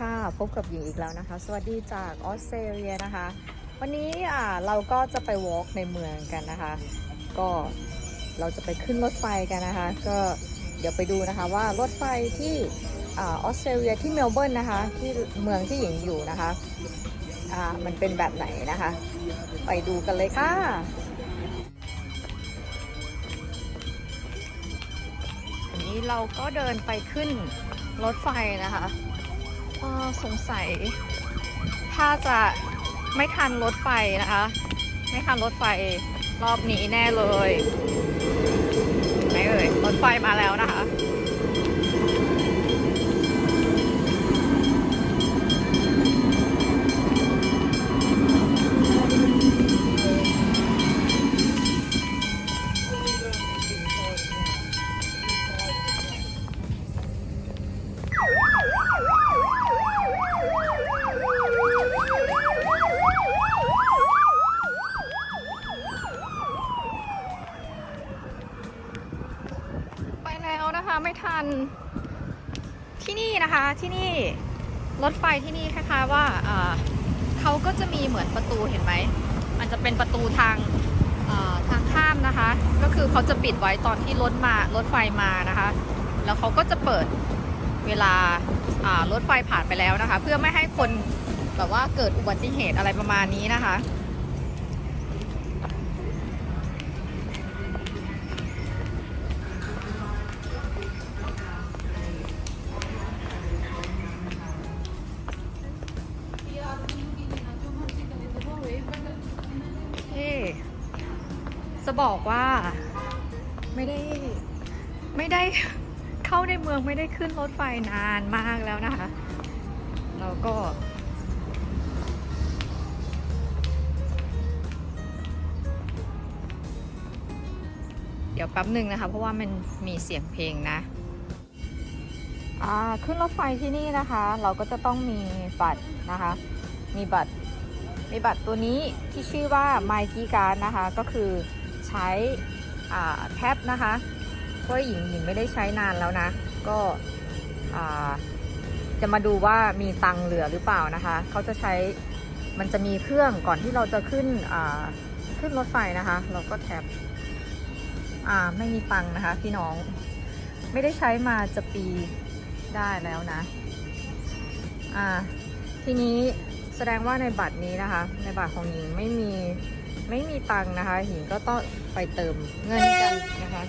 ค่ะ พบกับหญิงอีกแล้วนะคะ สวัสดีจากออสเตรเลียนะคะ วันนี้อ่าเราก็จะไปวอล์กในเมืองกันนะคะ ก็เราจะไปขึ้นรถไฟกันนะคะ ก็เดี๋ยวไปดูนะคะว่ารถไฟที่อาออสเตรเลียที่เมลเบิร์นนะคะ ที่เมืองที่หญิงอยู่นะคะอ่ามันเป็นแบบไหนนะคะ ไปดูกันเลยค่ะอันนี้เราก็เดินไปขึ้นรถไฟนะคะ สงสัย ถ้าจะไม่ทันรถไฟนะคะ ไม่ทันรถไฟรอบนี้แน่เลย ไม่เลยรถไฟมาแล้วนะคะ ไปแล้วนะคะไม่ทันที่นี่นะคะที่นี่รถไฟที่นี่คล้ายๆว่าอ่าเขาก็จะมีเหมือนประตูเห็นไหมมันจะเป็นประตูทางทางข้ามนะคะ ก็คือเขาจะปิดไว้ตอนที่รถมารถไฟมานะคะ แล้วเขาก็จะเปิดเวลาอ่ารถไฟผ่านไปแล้วนะคะ เพื่อไม่ให้คนแบบว่าเกิดอุบัติเหตุอะไรประมาณนี้นะคะ ขึ้นรถไฟนานมากแล้วนะคะแล้วก็ เดี๋ยวแป๊บหนึ่งนะคะ เพราะว่ามันมีเสียงเพลงนะอ่าขึ้นรถไฟที่นี่นะคะ เราก็จะต้องมีบัตรนะคะ มีบัตรมีบัตรตัวนี้ที่ชื่อว่า My Key Card นะคะ ก็คือใช้อ่าแท็บนะคะเพราะหญิงหญิงไม่ได้ใช้นานแล้วนะ ก็ จะมาดูว่ามีตังเหลือหรือเปล่านะคะ เขาจะใช้มันจะมีเครื่องก่อนที่เราจะขึ้นขึ้นรถไฟนะคะ เราก็แท็บอ่าไม่มีตังนะคะ พี่น้องไม่ได้ใช้มาจะปีได้แล้วนะอ่าทีนี้แสดงว่าในบัตรนี้นะคะ ในบัตรของหญิงไม่มีไม่มีตังนะคะ หญิงก็ต้องไปเติมเงินกันนะคะ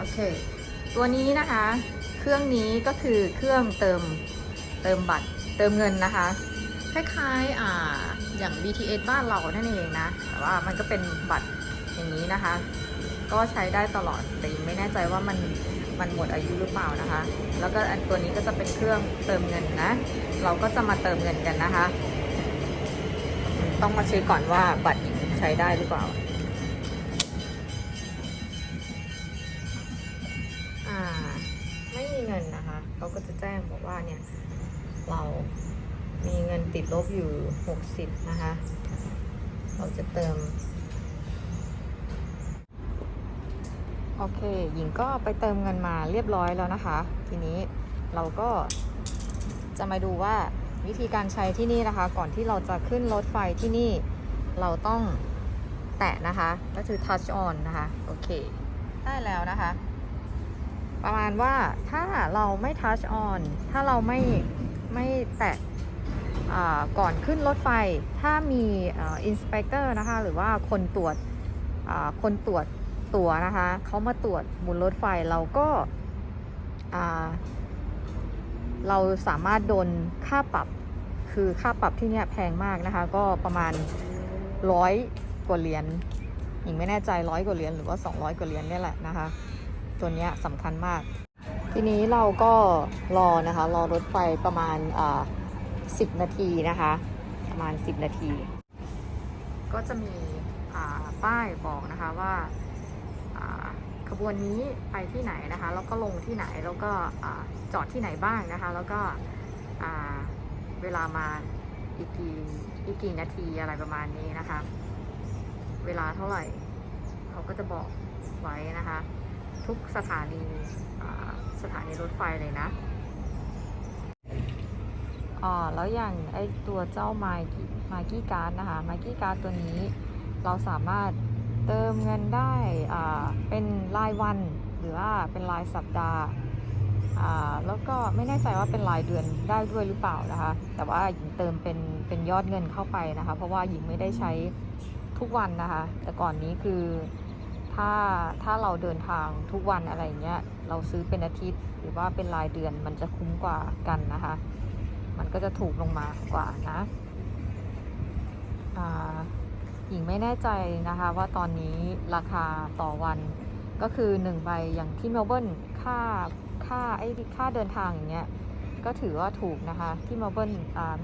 โอเค ตัวนี้นะคะ เครื่องนี้ก็คือเครื่องเติมเติมบัตรเติมเงินนะคะ คล้ายๆอ่าอย่าง BTS บ้านเรานั่นเองนะ แต่ว่ามันก็เป็นบัตรอย่างนี้นะคะ ก็ใช้ได้ตลอด แต่ไม่แน่ใจว่ามันมันหมดอายุหรือเปล่านะคะ แล้วก็อันตัวนี้ก็จะเป็นเครื่องเติมเงินนะ เราก็จะมาเติมเงินกันนะคะ ต้องมาเช็คก่อนว่าบัตรใช้ได้หรือเปล่า เนี่ย เรามีเงินติดลบอยู่ 60 นะคะ เราจะเติม โอเค หญิงก็ไปเติมเงินมาเรียบร้อยแล้วนะคะ ทีนี้เราก็จะมาดูว่าวิธีการใช้ที่นี่นะคะ ก่อนที่เราจะขึ้นรถไฟที่นี่เราต้องแตะนะคะ ก็คือ touch on นะคะ โอเค ได้แล้วนะคะ ประมาณว่าถ้าเราไม่ touch on ถ้าเราไม่ไม่แตะก่อนขึ้นรถไฟ ถ้ามีอินสเปกเตอร์นะคะ หรือว่าคนตรวจคนตรวจตั๋วนะคะ เขามาตรวจบนรถไฟเราก็เราสามารถโดนค่าปรับ คือค่าปรับที่เนี่ยแพงมากนะคะ ก็ประมาณร้อยกว่าเหรียญหญิงไม่แน่ใจร้อยกว่าเหรียญหรือว่า 200 กว่าเหรียญเนี่ยแหละนะคะ ตัวนี้สำคัญมาก ทีนี้เราก็รอนะคะ รอรถไฟประมาณอ่า10นาทีนะคะ ประมาณ 10 นาที ก็จะมีอ่าป้ายบอกนะคะว่าอ่าขบวนนี้ไปที่ไหนนะคะ แล้วก็ลงที่ไหนแล้วก็อ่าจอดที่ไหนบ้างนะคะ แล้วก็อ่าเวลามาอีกกี่อีกกี่นาทีอะไรประมาณนี้นะคะ เวลาเท่าไหร่ เขาก็จะบอกไว้นะคะ ทุกสถานีสถานีรถไฟเลยนะอ๋อแล้วอย่างไอตัวเจ้าไมกี้ไมกี้การ์ดนะคะไมกี้การ์ดตัวนี้ เราสามารถเติมเงินได้อ่าเป็นรายวันหรือว่าเป็นรายสัปดาห์อ่าแล้วก็ไม่แน่ใจว่าเป็นรายเดือนได้ด้วยหรือเปล่านะคะ แต่ว่าหญิงเติมเป็นเป็นยอดเงินเข้าไปนะคะ เพราะว่าหญิงไม่ได้ใช้ทุกวันนะคะ แต่ก่อนนี้คือ ถ้าถ้าเราเดินทางทุกวันอะไรเงี้ย เราซื้อเป็นอาทิตย์ หรือว่าเป็นรายเดือนมันจะคุ้มกว่ากันนะคะ มันก็จะถูกลงมากว่านะอ่าหญิงไม่แน่ใจนะคะว่าตอนนี้ราคาต่อวันก็คือ1ใบอย่างที่เมลเบิร์นค่าค่าไอ้ค่าเดินทางอย่างเงี้ยก็ถือว่าถูกนะคะที่เมลเบิร์น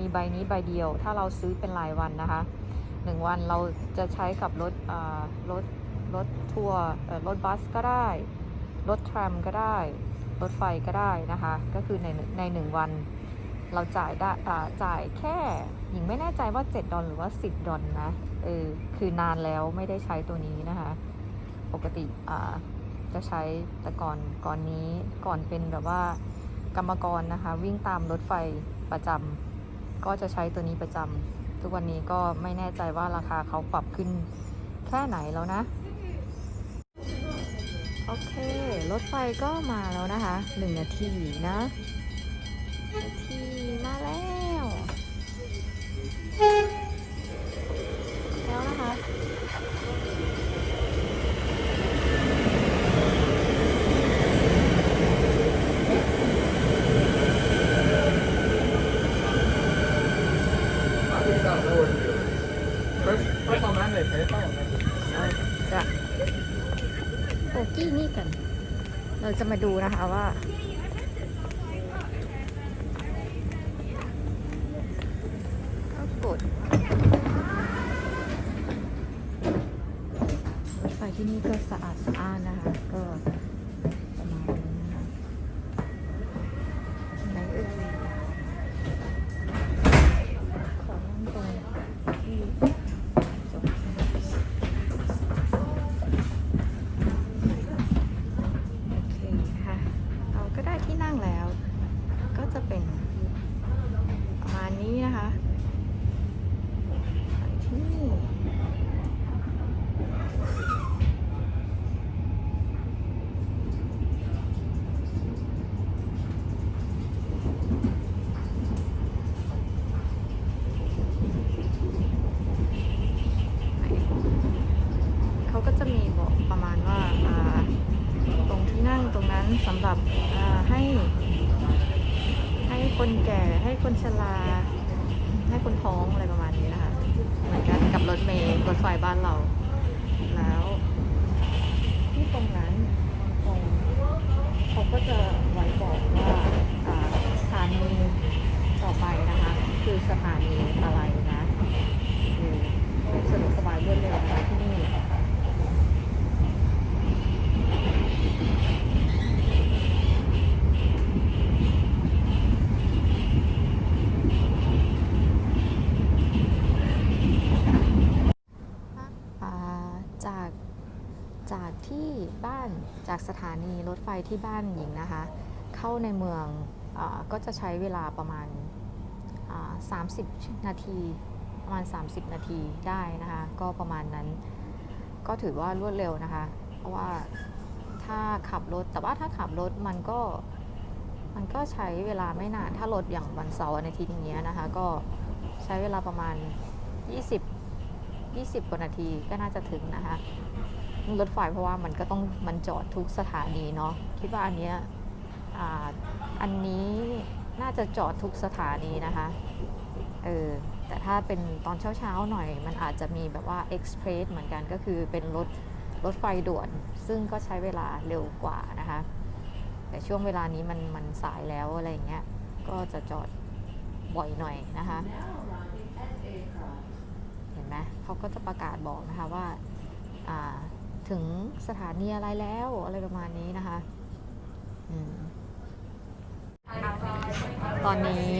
มีใบนี้ใบเดียว ถ้าเราซื้อเป็นรายวันนะคะหนึ่งวันเราจะใช้กับรถรถ รถทัวร์รถบัสก็ได้ รถทรัมก็ได้ รถไฟก็ได้นะคะ ก็คือในในหนึ่งวัน เราจ่ายได้จ่ายแค่หญิงไม่แน่ใจว่า 7 ดอลหรือว่า 10 ดอลนะเออคือนานแล้วไม่ได้ใช้ตัวนี้นะคะ ปกติอ่าจะใช้แต่ก่อนก่อนนี้ก่อนเป็นแบบว่ากรรมกรนะคะ วิ่งตามรถไฟประจำก็จะใช้ตัวนี้ประจำทุกวันนี้ก็ไม่แน่ใจว่าราคาเขาปรับขึ้นแค่ไหนแล้วนะ โอเค รถไฟก็มาแล้วนะคะหนึ่งนาทีนะนาทีมาแล้ว แล้วนะคะ เราจะมาดูนะคะว่า ท้องอะไรประมาณนี้นะคะ เหมือนกันกับรถเมล์รถไฟบ้านเรา แล้ว ที่ตรงนั้นตรงเขาก็จะไว้บอกว่าสถานีต่อไปนะคะ คือสถานีอะไรนะสะดวกสบายรวดเร็วนะคะที่นี่ อ่าจากจากที่บ้านจากสถา นีรถไฟที่บ้านหญิงนะคะ เข้าในเมืองอก็จะใช้เวลาประมาณ 30 นาทีประมาณ 30 นาทีได้นะคะ ก็ประมาณนั้น ก็ถือว่ารวดเร็วนะคะ เพราะว่าถ้าขับรถแต่ว่าถ้าขับรถมันก็มันก็ใช้เวลาไม่นานถ้ารถอย่างวันเสาร์วันอาทิตย์อย่างเงี้ยนะคะ ก็ใช้เวลาประมาณ 20 20 กว่านาทีก็น่าจะถึงนะคะ รถไฟเพราะว่ามันก็ต้องมันจอดทุกสถานีเนาะคิดว่าอันเนี้ยอ,อันนี้น่าจะจอดทุกสถานีนะคะเออแต่ถ้าเป็นตอนเช้าๆหน่อย มันอาจจะมีแบบว่าเอ็กซ์เพรสเหมือนกันก็คือเป็นรถรถไฟด่วน ซึ่งก็ใช้เวลาเร็วกว่านะคะ แต่ช่วงเวลานี้มันมันสายแล้วอะไรอย่างเงี้ยก็จะจอดบ่อยหน่อยนะคะ เห็นไหมเขาก็จะประกาศบอกนะคะว่าอ่า ถึงสถานีอะไรแล้วอะไรประมาณนี้นะคะตอนนี้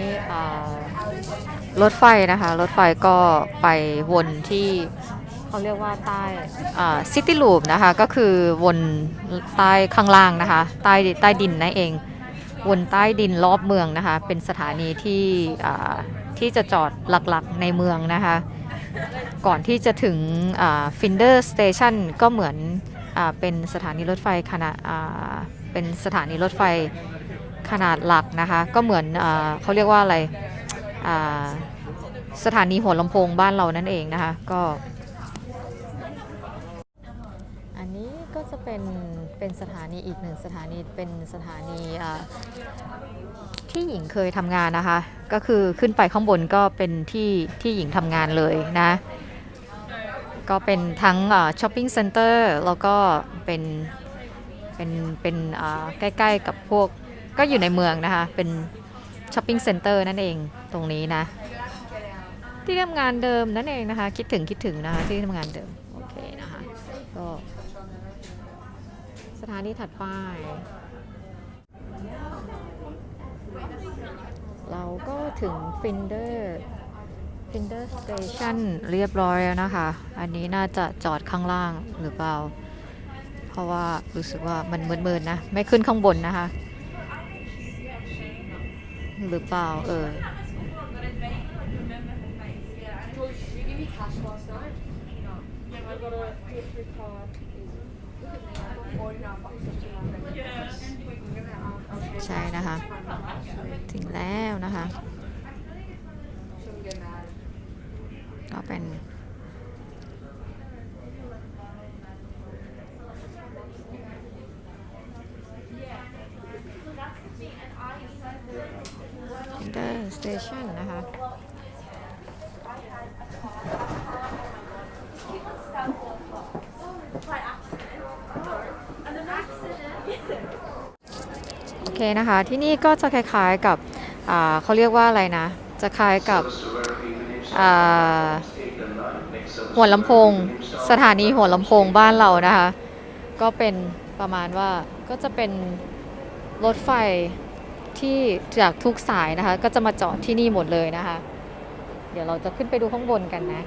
รถไฟนะคะ รถไฟก็ไปวนที่เขาเรียกว่าใต้ซิตี้ลูปนะคะ ก็คือวนใต้ข้างล่างนะคะ ใต้ใต้ดินนั่นเอง วนใต้ดินรอบเมืองนะคะ เป็นสถานีที่ที่จะจอดหลักๆในเมืองนะคะ ก่อนที่จะถึงฟินเดอร์สเตชันก็เหมือนอเป็นสถานีรถไฟขนาดเป็นสถานีรถไฟขนาดหลักนะคะ ก็เหมือนอเขาเรียกว่าอะไรสถานีหัวลำโพงบ้านเรานั่นเองนะคะ ก็ อันนี้ก็จะเป็นเป็นสถานีอีกหนึ่งสถานีเป็นสถานี ที่หญิงเคยทำงานนะคะ ก็คือขึ้นไปข้างบนก็เป็นที่ที่หญิงทำงานเลยนะ ก็เป็นทั้งช้อปปิ้งเซ็นเตอร์แล้วก็เป็นเป็นเป็นใกล้ๆกับพวกก็อยู่ในเมืองนะคะ เป็นช้อปปิ้งเซ็นเตอร์นั่นเองตรงนี้นะ ที่ทำงานเดิมนั่นเองนะคะ คิดถึงคิดถึงนะคะที่ทำงานเดิม โอเคนะคะก็สถานีถัดไป เราก็ถึงฟินเดอร์ฟินเดอร์สเตชันเรียบร้อยแล้วนะคะ อันนี้น่าจะจอดข้างล่างหรือเปล่า เพราะว่ารู้สึกว่ามันมืดๆนะ ไม่ขึ้นข้างบนนะคะ หรือเปล่าเออ George, did you give me cash last night? No. I got a two or three card. Look at me, I'm 49 bucks just to my credit. Yes. I'm gonna, um, I'll share ใช่นะคะ ถึงแล้วนะคะ ก็เป็นเดอร์สเตชันนะคะ โอเค นะคะ ที่นี่ก็จะคล้ายๆกับเขาเรียกว่าอะไรนะ จะคล้ายกับหัวลำโพง สถานีหัวลำโพงบ้านเรานะคะ ก็เป็นประมาณว่าก็จะเป็นรถไฟที่จากทุกสายนะคะ ก็จะมาจอดที่นี่หมดเลยนะคะ เดี๋ยวเราจะขึ้นไปดูข้างบนกันนะ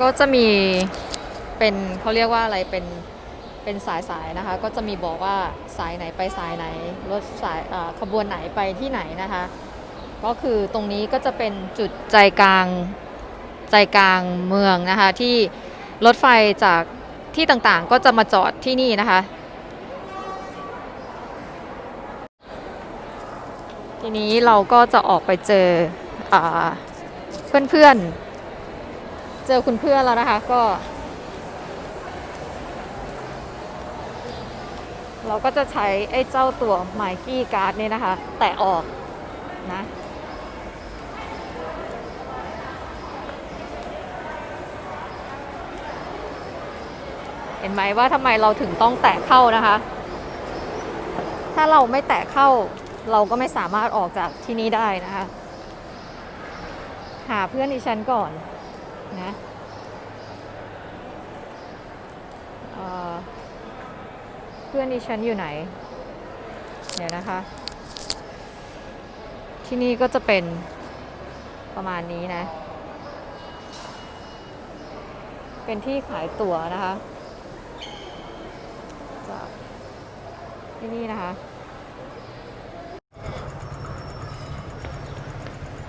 ก็จะมีเป็นเขาเรียกว่าอะไรเป็นเป็นสายสายๆนะคะ ก็จะมีบอกว่าสายไหนไปสายไหน รถสายขบวนไหนไปที่ไหนนะคะ ก็คือตรงนี้ก็จะเป็นจุดใจกลางใจกลางเมืองนะคะ ที่รถไฟจากที่ต่างๆ ก็จะมาจอดที่นี่นะคะ ทีนี้เราก็จะออกไปเจออเพื่อนๆ เจอคุณเพื่อนแล้วนะคะก็ เราก็จะใช้ไอ้เจ้าตัว m i กี้การ์ดนี่นะคะ แตะออกนะเห็นไหมว่าทำไมเราถึงต้องแตะเข้านะคะ ถ้าเราไม่แตะเข้าเราก็ไม่สามารถออกจากที่นี่ได้นะคะ หาเพื่อนดิฉันก่อน นะเเพื่อนดิฉันอยู่ไหน เดี๋ยวนะคะ ที่นี่ก็จะเป็นประมาณนี้นะ เป็นที่ขายตั๋วนะคะจากที่นี่นะคะ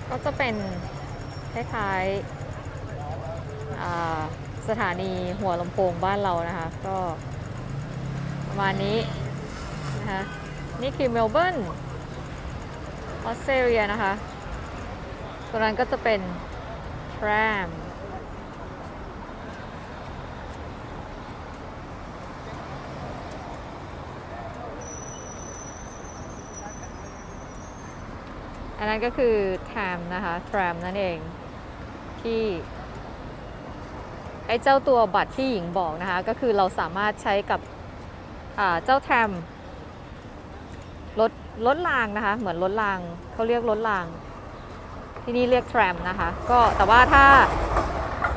ก็จะเป็นคล้ายๆ สถานีหัวลำโพงบ้านเรานะคะ ก็ประมาณนี้นะคะนี่คือเมลเบิร์นออสเตรเลียนะคะตรงนั้นก็จะเป็นแทรมอันนั้นก็คือแทมนะคะแทรมนั่นเองที่ อ้เจ้าตัวบัตรที่หญิงบอกนะคะ ก็คือเราสามารถใช้กับเจ้าแทมรถรถรางนะคะ เหมือนรถรางเขาเรียกรถราง ที่นี่เรียกแทรมนะคะ ก็แต่ว่าถ้า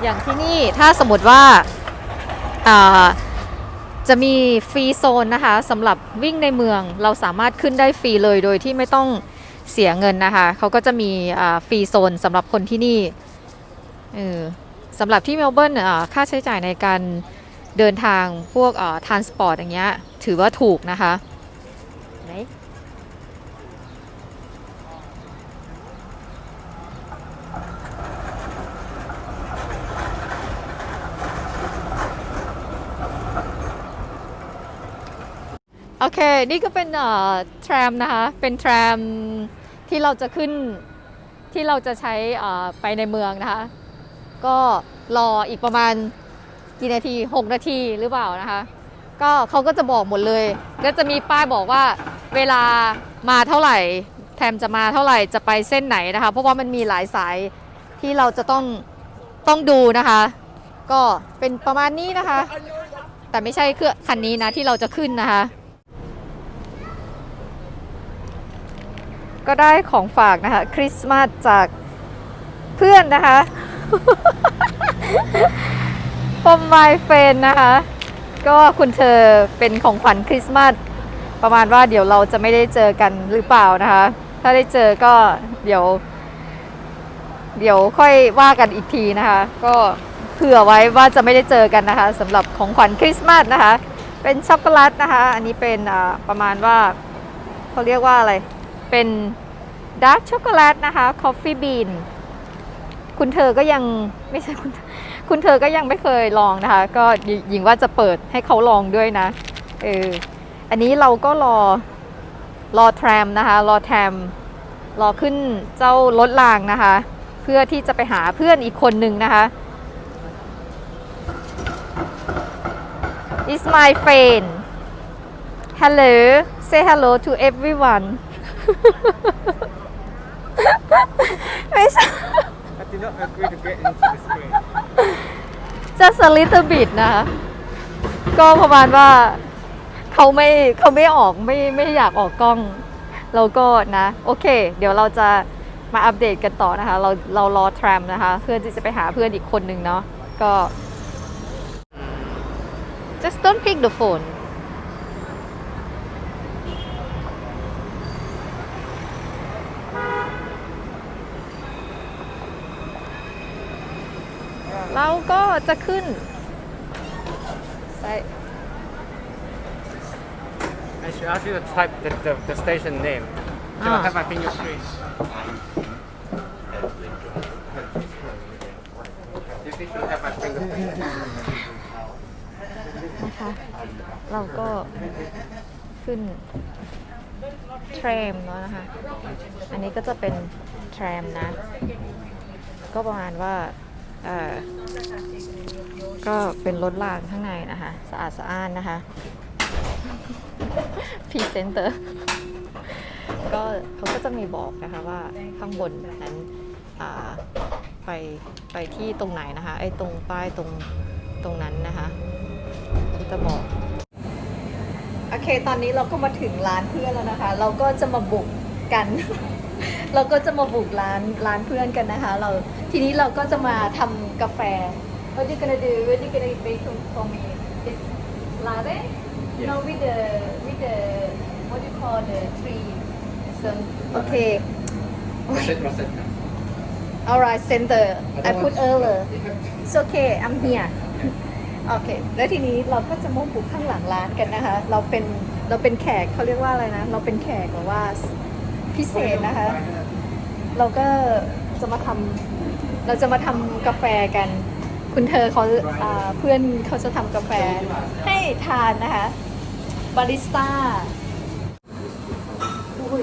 อย่างที่นี่ถ้าสมมติว่าจะมีฟรีโซนนะคะสำหรับวิ่งในเมืองเราสามารถขึ้นได้ฟรีเลยโดยที่ไม่ต้องเสียเงินนะคะ เขาก็จะมีฟรีโซนสำหรับคนที่นี่เออ สำหรับที่เมลเบิร์นอ่าค่าใช้จ่ายในการเดินทางพวกทรานสปอร์ตอย่างเงี้ยถือว่าถูกนะคะไหนโอเค นี่ก็เป็นเอ่อทรมนะคะ เป็นทรมที่เราจะขึ้นที่เราจะใช้เอ่อไปในเมืองนะคะ ก็รออีกประมาณกี่นาที 6 นาทีหรือเปล่านะคะ ก็เขาก็จะบอกหมดเลย ก็จะมีป้ายบอกว่าเวลามาเท่าไหร่แทมจะมาเท่าไหร่จะไปเส้นไหนนะคะ เพราะว่ามันมีหลายสายที่เราจะต้องต้องดูนะคะ ก็เป็นประมาณนี้นะคะ แต่ไม่ใช่เครื่องคันนี้นะที่เราจะขึ้นนะคะ ก็ได้ของฝากนะคะคริสต์มาสจากเพื่อนนะคะ from my friend นะคะ ก็คุณเธอเป็นของขวัญคริสต์มาสประมาณว่าเดี๋ยวเราจะไม่ได้เจอกันหรือเปล่านะคะ ถ้าได้เจอก็เดี๋ยว เดี๋ยวค่อยว่ากันอีกทีนะคะ ก็เผื่อไว้ว่าจะไม่ได้เจอกันนะคะสำหรับของขวัญคริสต์มาสนะคะ เป็นช็อกโกแลตนะคะ อันนี้เป็นอ่าประมาณว่าเขาเรียกว่าอะไร เป็นดาร์กช็อกโกแลตนะคะคอฟฟี่บีน คุณเธอก็ยังไม่ใช่คุณคุณเธอก็ยังไม่เคยลองนะคะ ก็หญิงว่าจะเปิดให้เขาลองด้วยนะเอออันนี้เราก็รอรอแทรมนะคะ รอแทรมรอขึ้นเจ้ารถรางนะคะ เพื่อที่จะไปหาเพื่อนอีกคนหนึ่งนะคะ is my friend hello say hello to everyone ไม่ใช่ did not agree to get into the screen. just a little bit นะคะก็ประมาณว่าเขาไม่เขาไม่ออกไม่ไม่อยากออกกล้องเราก็นะ โอเค เดี๋ยวเราจะมาอัปเดตกันต่อนะคะ เราเรารอแทรมนะคะเพื่อที่จะไปหาเพื่อนอีกคนหนึ่งเนาะก็ just don't pick the phone เราก็จะขึ้นใส่ I should ask you to type the, the, the station name. Can Ah. I have my finger screen? You think you have my finger screen? นะคะเราก็ขึ้นเทรมแล้วนะคะ อันนี้ก็จะเป็นเทรมนะ ก็ประมาณว่าเอ่อ ก็เป็นรถรางข้างในนะคะ สะอาดสะอ้านนะคะพรีเซนเตอร์ก็เขาก็จะมีบอกนะคะว่าข้างบนนั้นไปไปที่ตรงไหนนะคะ ไอ้ตรงป้ายตรงตรงนั้นนะคะเขาจะบอก โอเค ตอนนี้เราก็มาถึงร้านเพื่อนแล้วนะคะ เราก็จะมาบุกกัน เราก็จะมาบุกร้านร้านเพื่อนกันนะคะ เรา ทีนี้เราก็จะมาทำกาแฟ What you gonna do What you gonna make for me It's latte Yes. No with the with the what do you call the tree so okay Rosette, Rosette. alright center I put earlier Yeah. It's okay I'm here โอเค แล้วทีนี้เราก็จะมาบุกข้างหลังร้านกันนะคะ เราเป็นเราเป็นแขกเขาเรียกว่าอะไรนะ เราเป็นแขกแบบว่าพิเศษนะคะ เราก็จะมาทำ เราจะมาทำกาแฟกัน คุณเธอเขาอ่าเพื่อนเขาจะทำกาแฟให้ทานนะคะ บาริสต้าอุ้ย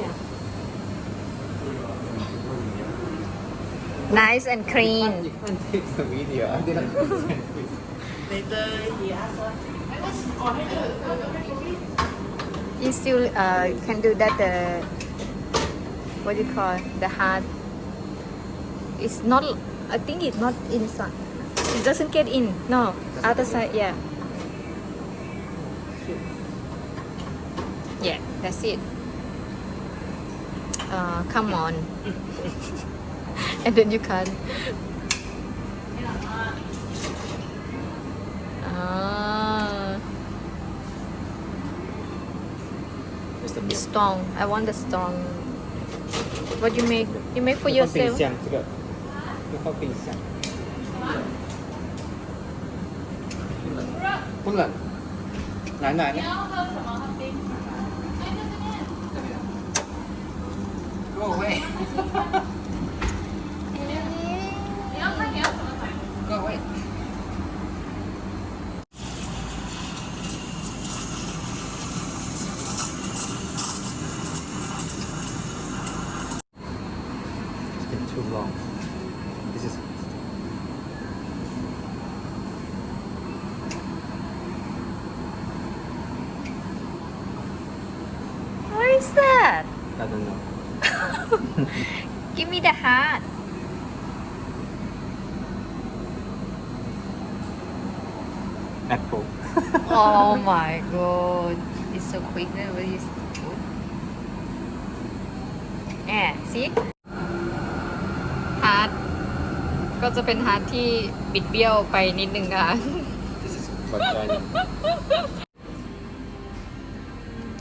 nice and clean You can't take the video. I didn't send it. you still uh, can do that the what do you call the hard it's not I think it's not inside it doesn't get in. No other side yeah. Yeah that's it. Uh, come on. And then you can ah. Strong. I want the strong. What you make? You make for 喝冰沙。不冷。不冷。奶奶？你要喝什么喝冰？奶奶。特别。你要什么？Go 位。Oh my god it's so quick that what is good แอบสิฮาร์ดก็จะเป็นฮาร์ดที่บิดเบี้ยวไปนิดนึงนะคะ This is vagina.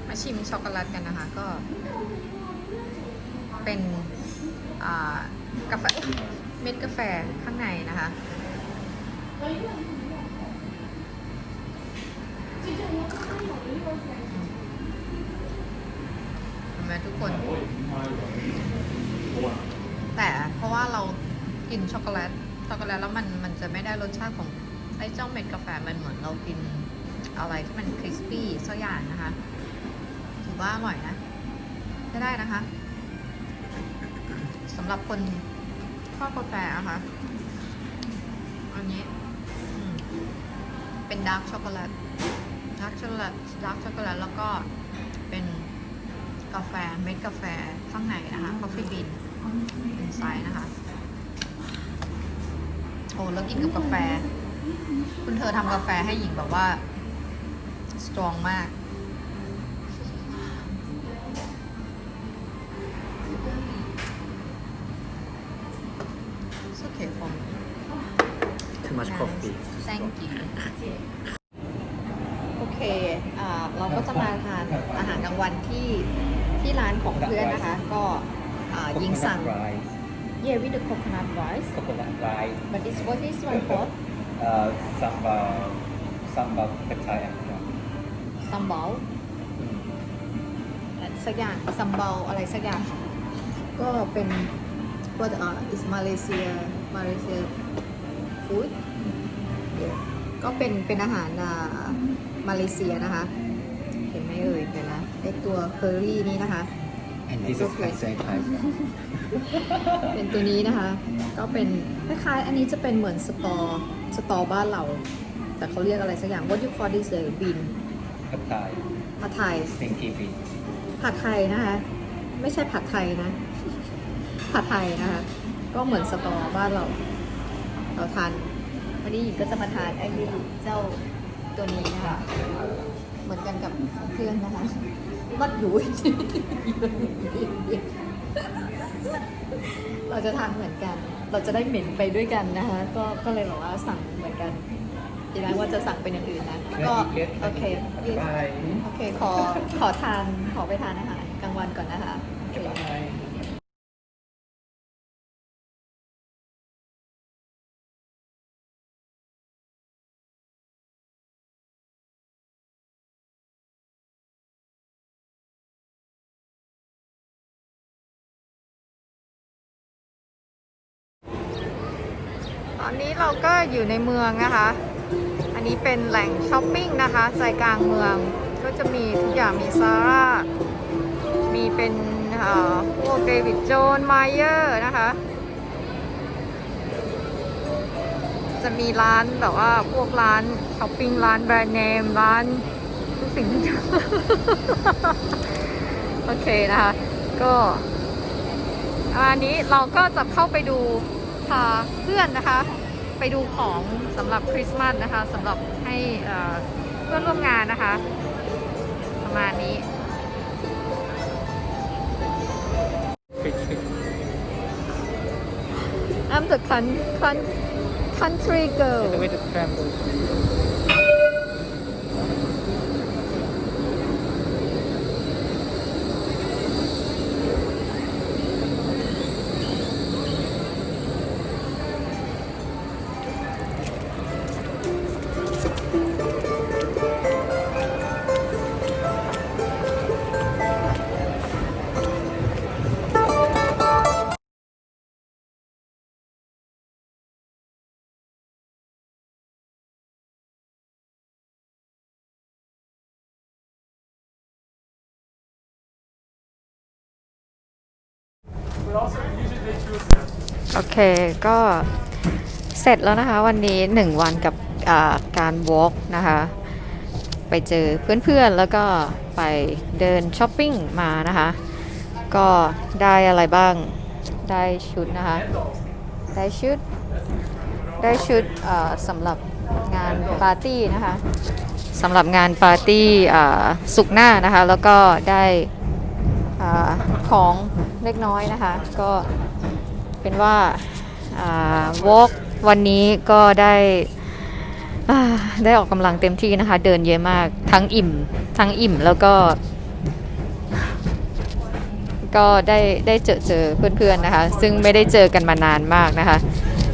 มาชิมช็อกโกแลตกันนะคะก็เป็นอ่ากาแฟเม็ดกาแฟข้างในนะคะ เห็นไหมทุกคน แต่เพราะว่าเรากินช็อกโกแลต ช็อกโกแลตแล้วมันมันจะไม่ได้รสชาติของไอ้เจ้าเม็ดกาแฟมันเหมือนเรากินอะไรที่มันคริสปี้สักอย่างนะคะถือว่าอร่อยนะไม่ได้นะคะสำหรับคนชอบกาแฟอะคะอันนี้เป็นดาร์กช็อกโกแลต ดาร์กช็อกโกแลตดาร์กช็อกโกแลตแล้วก็เป็นกาแฟเม็ดกาแฟข้างในนะคะกาแฟบีนเป็นไซส์นะคะ โอ้แล้วกินกับกาแฟ คุณเธอทำกาแฟให้หญิงแบบว่า สตรองมาก is one for Uh, sambal. Sambal pad thai. and prawn. ซัมบอล Mm. สักอย่างซัมบอลอะไรสักอย่าง ก็เป็น what uh, is Malaysia Malaysia food Yeah. ก็เป็นเป็นอาหารอ่ามาเลเซียนะคะ เห็นไหมเอ่ยเดี๋ยวนะไอตัวเคอรี่นี้นะคะ And this is hand sanitizer. เป็นตัวนี้นะคะ ก็เป็นคล้ายๆอันนี้จะเป็นเหมือนสตอสตอบ้านเรา แต่เขาเรียกอะไรสักอย่าง what you call this เลยบิน Pad thai. ผัดไทย Pinky bean. ผัดไทยนะคะ ไม่ใช่ผัดไทยนะ ผัดไทยนะคะ ก็เหมือนสตอบ้านเรา เราทานวันนี้หญิงก็จะมาทานไอ้นี่เจ้าตัวนี้นะคะเห มือนกันกับเพื่อนนะคะมัดอยู่ เราจะทานเหมือนกัน เราจะได้เหม็นไปด้วยกันนะคะ ก็ก็เลยบอกว่าสั่งเหมือนกันทีแรกว่าจะสั่งเป็นอย่างอื่นนะ ก็โอเค Bye. โอเค ขอขอทานขอไปทานอาหารกลางวันก่อนนะคะ อยู่ในเมืองนะคะ อันนี้เป็นแหล่งช้อปปิ้งนะคะใจกลางเมืองก็จะมีทุกอย่างมีซาร่า มีเป็นเอ่อพวกเดวิดโจนไมเออร์นะคะ จะมีร้านแบบว่าพวกร้านช้อปปิ้งร้านแบรนด์เนมร้านทุกสิ่งทุกอย่างโอเคนะคะ ก็อันนี้เราก็จะเข้าไปดูพาเพื่อนนะคะ ไปดูของสำหรับคริสต์มาสนะคะสำหรับให้เอ่อเพื่อนร่วมงานนะคะ ประมาณนี้ I'm the con con country girl โอเคก็เสร็จแล้วนะคะวันนี้ 1 วันกับการวอล์กนะคะ ไปเจอเพื่อนๆแล้วก็ไปเดินช้อปปิ้งมานะคะ ก็ได้อะไรบ้างได้ชุดนะคะ ได้ชุด ได้ชุดสำหรับงานปาร์ตี้นะคะสำหรับงานปาร์ตี้สุกหน้านะคะ แล้วก็ได้อของ เล็กน้อยนะคะ ก็เป็นว่าวอล์กวันนี้ก็ได้ได้ออกกำลังเต็มที่นะคะ เดินเยอะมากทั้งอิ่ม ทั้งอิ่มแล้วก็ ก็ได้ได้เจอเจอเพื่อนๆนะคะ ซึ่งไม่ได้เจอกันมานานมากนะคะ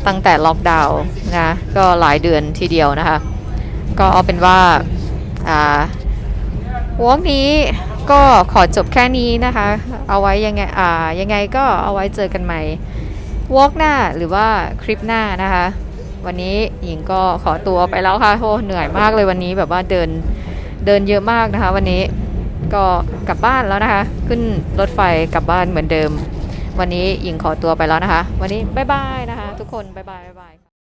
ตั้งแต่ล็อกดาวน์นะก็หลายเดือนทีเดียวนะคะ ก็เอาเป็นว่าอ่าวอล์กนี้ ก็ขอจบแค่นี้นะคะ เอาไว้ยังไงอ่ายังไงก็เอาไว้เจอกันใหม่วอล์กหน้าหรือว่าคลิปหน้านะคะ วันนี้หญิงก็ขอตัวไปแล้วค่ะโหเหนื่อยมากเลยวันนี้แบบว่าเดินเดินเยอะมากนะคะ วันนี้ก็กลับบ้านแล้วนะคะ ขึ้นรถไฟกลับบ้านเหมือนเดิม วันนี้หญิงขอตัวไปแล้วนะคะ วันนี้บ๊ายบายนะคะ ทุกคนบ๊ายบายบ๊ายบาย